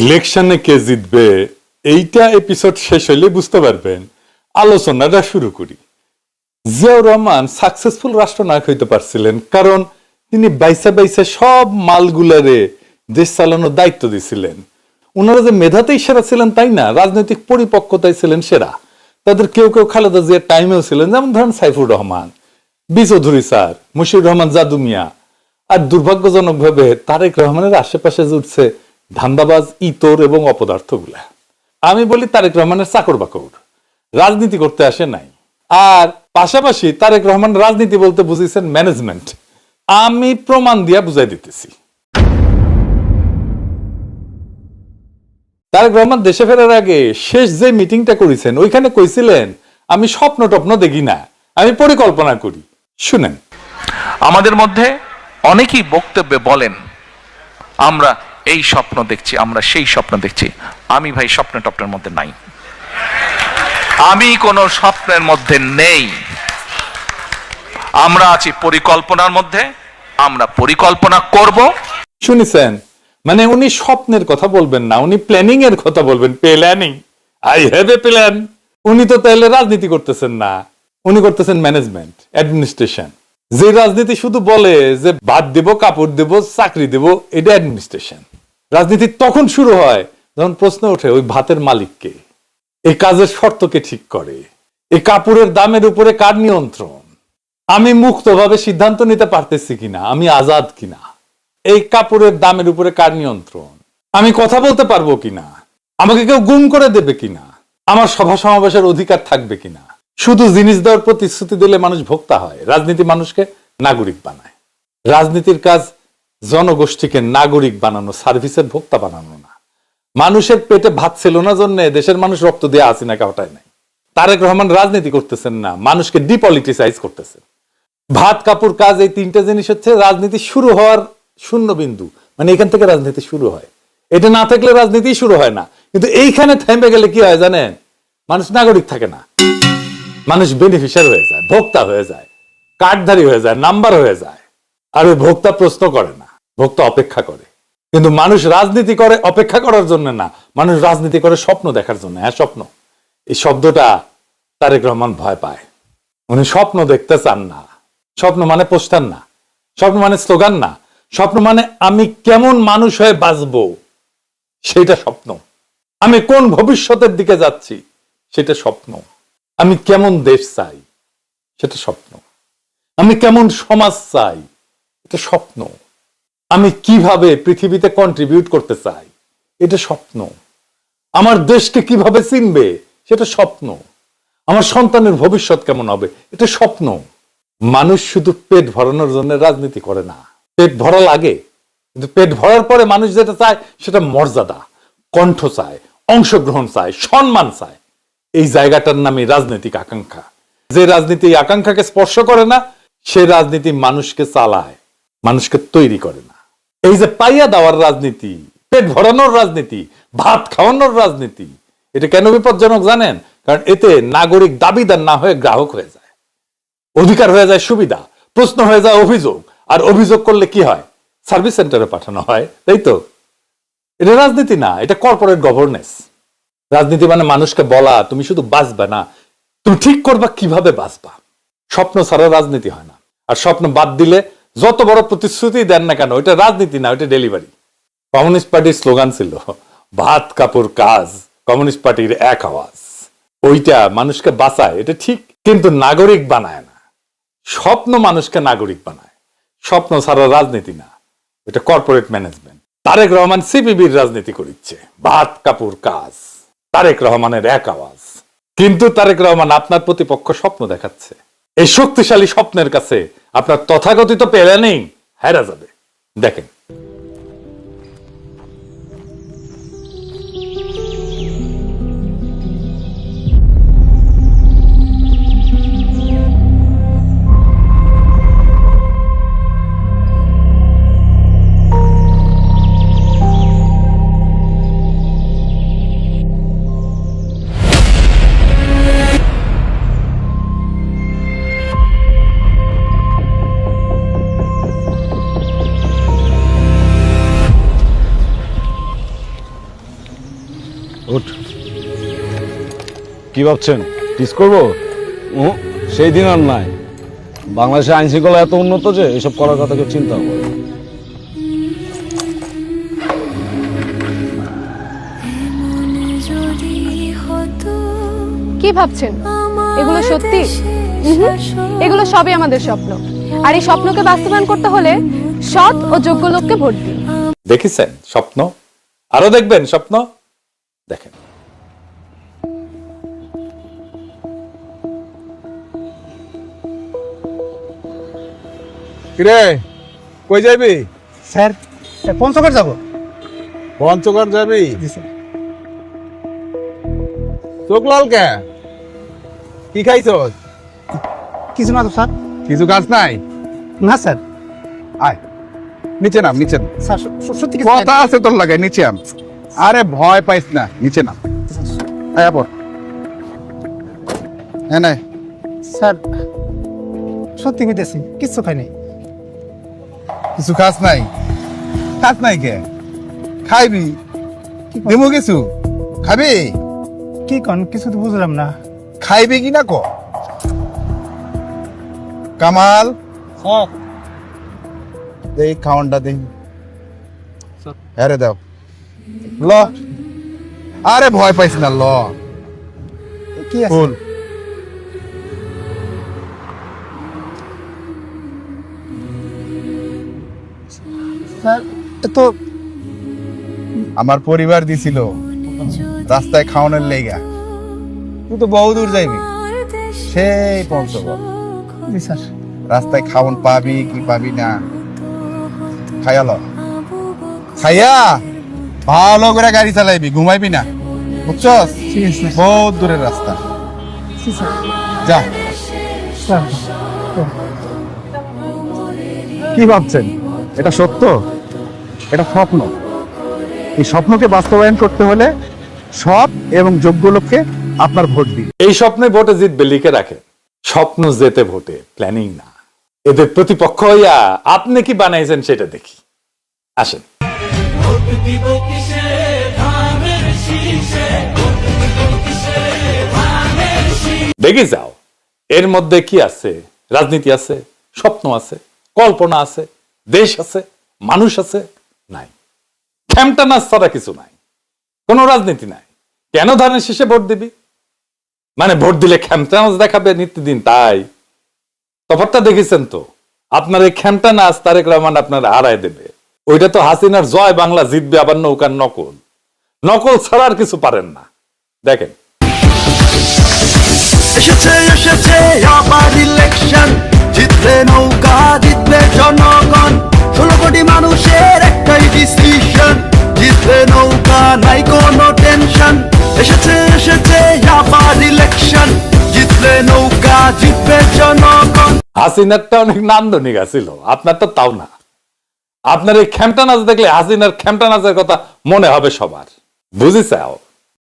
ইলেকশনে কে জিতবে, এইটা এপিসোড শেষ হইলে বুঝতে পারবেন। আলোচনাটা শুরু করি। জিয়াউর রহমান সাকসেসফুল রাষ্ট্রনায়ক হইতে পারছিলেন কারণ তিনি বাইসা বাইসা সব মালগুলারে দেশ চালানোর দায়িত্ব দিছিলেন। ওনারা যে মেধাতেই সেরা ছিলেন তাই না, রাজনৈতিক পরিপক্কতায় ছিলেন সেরা। তাদের কেউ কেউ খালেদা জিয়ার টাইমেও ছিলেন, যেমন ধরেন সাইফুর রহমান, বি চৌধুরী স্যার, মুশির রহমান জাদু মিয়া। আর দুর্ভাগ্যজনক ভাবে তারেক রহমানের আশেপাশে জুটছে ধান্দাবাজ, ইতর এবং অপদার্থগুলা। আমি বলি তারেক রহমানের চাকর বাকর। রাজনীতি করতে আসে নাই। আর পাশাপাশি তারেক রহমান রাজনীতি বলতে বুঝিয়েছেন ম্যানেজমেন্ট আমি প্রমাণ দিয়া বুঝাই দিতেছি। তারেক রহমান দেশে ফেরার আগে শেষ যে মিটিংটা করেছেন, ওইখানে কইছিলেন, আমি স্বপ্ন টপ্ন দেখি না, আমি পরিকল্পনা করি। শুনেন। আমাদের মধ্যে অনেকেই বক্তব্যে বলেন, আমরা এই স্বপ্ন দেখছি, আমরা সেই স্বপ্ন দেখছি। আমি ভাই স্বপ্ন টপ্নের মধ্যে নাই। আমি কোনো স্বপ্নের মধ্যে নেই। আমরা আছি পরিকল্পনার মধ্যে, আমরা পরিকল্পনা করব। শুনেছেন? মানে উনি স্বপ্নের কথা বলবেন না, উনি প্ল্যানিং এর কথা বলবেন, planning. I have a plan উনি তো তাহলে রাজনীতি করতেছেন না। উনি করতেছেন ম্যানেজমেন্ট অ্যাডমিনিস্ট্রেশন যে রাজনীতি শুধু বলে যে ভাত দেব, কাপড় দেব, চাকরি দেব, এটা অ্যাডমিনিস্ট্রেশন রাজনীতি তখন শুরু হয় যখন প্রশ্ন ওঠে, ওই ভাতের মালিককে। এই কাজের শর্তকে ঠিক করে। এই কাপড়ের দামের উপরে কার নিয়ন্ত্রণ? আমি মুক্তভাবে সিদ্ধান্ত নিতে পারতেছি কিনা? আমি আজাদ কিনা? এই কাপড়ের দামের উপরে কার নিয়ন্ত্রণ? আমি কথা বলতে পারব কিনা? আমাকে কেউ গুম করে দেবে কিনা? আমার সভা সমাবেশের অধিকার থাকবে কিনা? শুধু জিনিস দেওয়ার প্রতিশ্রুতি দিলে মানুষ ভোক্তা হয়। রাজনীতি মানুষকে নাগরিক বানায়। রাজনীতির কাজ জনগোষ্ঠীকে নাগরিক বানানো, সার্ভিসের ভোক্তা বানানো না। মানুষের পেটে ভাত ছিল না জন্য দেশের মানুষ রক্ত দিয়ে আসিনাকে হটায় নাই। তারেক রহমান রাজনীতি করতেছেন না, মানুষকে ডিপলিটিসাইজ করতেছেন। ভাত, কাপড়, কাজ এই তিনটা জিনিস হচ্ছে রাজনীতি শুরু হওয়ার শূন্য বিন্দু। মানে এখান থেকে রাজনীতি শুরু হয়। এটা না থাকলে রাজনীতি শুরু হয় না। কিন্তু এইখানে থেমে গেলে কি হয় জানেন? মানুষ নাগরিক থাকে না। মানুষ বেনিফিশিয়ার হয়ে যায়, ভোক্তা হয়ে যায়, কার্ডধারী হয়ে যায় নাম্বার হয়ে যায়। আর ওই ভোক্তা প্রশ্ন করে না, ভোক্তা অপেক্ষা করে। কিন্তু মানুষ রাজনীতি করে, অপেক্ষা করার জন্য না। মানুষ রাজনীতি করে স্বপ্ন দেখার জন্য হ্যাঁ স্বপ্ন। এই শব্দটা তারেক রহমান ভয় পায়। উনি স্বপ্ন দেখতে চান না। স্বপ্ন মানে পোস্টার না। স্বপ্ন মানে স্লোগান না। স্বপ্ন মানে আমি কেমন মানুষ হয়ে বাঁচবো, সেটা স্বপ্ন। আমি কোন ভবিষ্যতের দিকে যাচ্ছি, সেটা স্বপ্ন। আমি কেমন দেশ চাই? সেটা স্বপ্ন। আমি কেমন সমাজ চাই? এটা স্বপ্ন। আমি কীভাবে পৃথিবীতে কন্ট্রিবিউট করতে চাই? এটা স্বপ্ন। আমার দেশকে কীভাবে চিনবে? সেটা স্বপ্ন। আমার সন্তানের ভবিষ্যৎ কেমন হবে? এটা স্বপ্ন। মানুষ শুধু পেট ভরানোর জন্য রাজনীতি করে না। পেট ভরা লাগে। কিন্তু পেট ভরার পরে মানুষ যেটা চায়, সেটা মর্যাদা। কণ্ঠ চায়, অংশগ্রহণ চায়, সম্মান চায়। এই জায়গাটার নামে রাজনৈতিক আকাঙ্ক্ষা। যে রাজনীতি আকাঙ্ক্ষাকে স্পর্শ করে না, সে রাজনীতি মানুষকে চালায়, মানুষকে তৈরি করে না। এই যে পাইয়া দেওয়ার রাজনীতি, পেট ভরানোর রাজনীতি, ভাত খাওয়ানোর রাজনীতি, এটা কেন বিপজ্জনক জানেন? কারণ এতে নাগরিক দাবিদার না হয়ে গ্রাহক হয়ে যায়। অধিকার হয়ে যায় সুবিধা, প্রশ্ন হয়ে যায় অভিযোগ, আর অভিযোগ করলে কি হয়? সার্ভিস সেন্টারে পাঠানো হয়, তাই তো? এটা রাজনীতি না, এটা কর্পোরেট গভর্নেন্স রাজনীতি মানে মানুষকে বলা, তুমি শুধু বাঁচবে না। তুমি ঠিক করবা, কীভাবে বাঁচবা? স্বপ্ন ছাড়া রাজনীতি হয় না। আর স্বপ্ন বাদ দিলে যত বড় প্রতিশ্রুতি দেন না কেন, ওইটা রাজনীতি না, ওইটা ডেলিভারি। কমিউনিস্ট পার্টির স্লোগান ছিল, ভাত, কাপড়, কাজ। কমিউনিস্ট পার্টির এক আওয়াজ। ওইটা মানুষকে বাঁচায়, এটা ঠিক, কিন্তু নাগরিক বানায় না। স্বপ্ন মানুষকে নাগরিক বানায়। স্বপ্ন ছাড়া রাজনীতি না, এটা কর্পোরেট ম্যানেজমেন্ট। তারেক রহমান সিপিবির রাজনীতি করিচ্ছে, ভাত, কাপড়, কাজ। তারেক রহমানের এক আওয়াজ। কিন্তু তারেক রহমান আপনার প্রতিপক্ষ স্বপ্ন দেখাচ্ছে। এই শক্তিশালী স্বপ্নের কাছে আপনার তথাকথিত প্ল্যানিং হেরা যাবে। দেখেন। কি ভাবছেন? টিস করব? সেই দিন আর নাই। বাংলাদেশে আইন শৃঙ্খলা এত উন্নত যে এসব করার কথা কেউ চিন্তা করে কি ভাবছেন? এগুলো সত্যি? এগুলো সবই আমাদের স্বপ্ন। আর এই স্বপ্নকে বাস্তবায়ন করতে হলে সৎ ও যোগ্য লোককে ভোট দিন। দেখেছেন স্বপ্ন? আরও দেখবেন স্বপ্ন? দেখেন। কিরে কই যাবি? স্যার পঞ্চগড় যাব। পঞ্চগড় যাবি? চোখ লাল কে? কি খাইছ কিছু না তো স্যার। কিছু কাজ নাই? না স্যার। আয় নিচে নাম নিচে স্যার সত্যি কথা আছে তোর লাগে নিচে আম। আরে ভয় পাইস না নিচে নাম। আয় আপর হ্যাঁ নাই স্যার সত্যি কইতেছি কিচ্ছু খাই নাই। কিছু কাজ নাই? কাজ নাই কে? খাইবি? দিমু কিছু? খাবি? কি কন কিছু তো বুঝলাম না। খাইবি কি না ক? কামাল? দেই খাওয়ানটা দেই। আরে দাও। ল। আরে ভয় পাইস না ল। কি আছে? স্যার এ তো আমার পরিবার দিছিল। রাস্তায় খাওয়ানোর লেগা। তুই তো বহু দূর যাইবি। সেই পঞ্চগড় জি স্যার। রাস্তায় খাওয়ান পাবি কি পাবি না। খাইয়া ল খাইয়া ভালো করে গাড়ি চালাইবি ঘুমাইবি না। বুঝছস? বহুত দূরের রাস্তা। যা। কি ভাবছেন? এটা সত্য? এটা স্বপ্ন। এই স্বপ্নকে বাস্তবায়ন করতে হলে সৎ এবং যোগ্য লোককে আপনার ভোট দিন। এই স্বপ্নে ভোটে জিতবে লিখে রাখেন স্বপ্ন যেতে ভোটে প্ল্যানিং না। এদের প্রতিপক্ষ হইয়া আপনি কি বানাইছেন সেটা দেখি। আসেন। দেখে যাও এর মধ্যে কি আছে? রাজনীতি আছে স্বপ্ন আছে কল্পনা আছে দেশ আছে মানুষ আছে নাই। খেমটা নাচ ছাড়া কিছু নাই। কোনো রাজনীতি নাই। কেন ধানের শেষে ভোট দিবি? মানে ভোট দিলে খেমটা নাচ দেখাবে নিত্যদিন তাই। তফাৎটা দেখেছেন তো? আপনার এই খেমটা নাচ তারেক রহমান আপনার হারায় দেবে। ওইটা তো হাসিনার জয় বাংলা জিতবে, আবার নৌকার নকল। নকল ছাড়া আর কিছু পারেন না। দেখেন। এসেছে এসেছে, আবার ইলেকশন জিতবে নৌকা জিতবে জনগণ। ষোলো কোটি মানুষের একটাই ডিসিশন জিতবে নৌকা নাই কোনো টেনশন এসেছে এসেছে, আবার ইলেকশন জিতবে নৌকা, জিতবে জনগণ। হাসিনারটা অনেক নান্দনিক আছিল আপনারটা তাও না। আপনার এই খ্যামটা নাচ দেখলে হাসিনার খ্যামটা নাচের কথা মনে হবে সবার। বুঝিছাও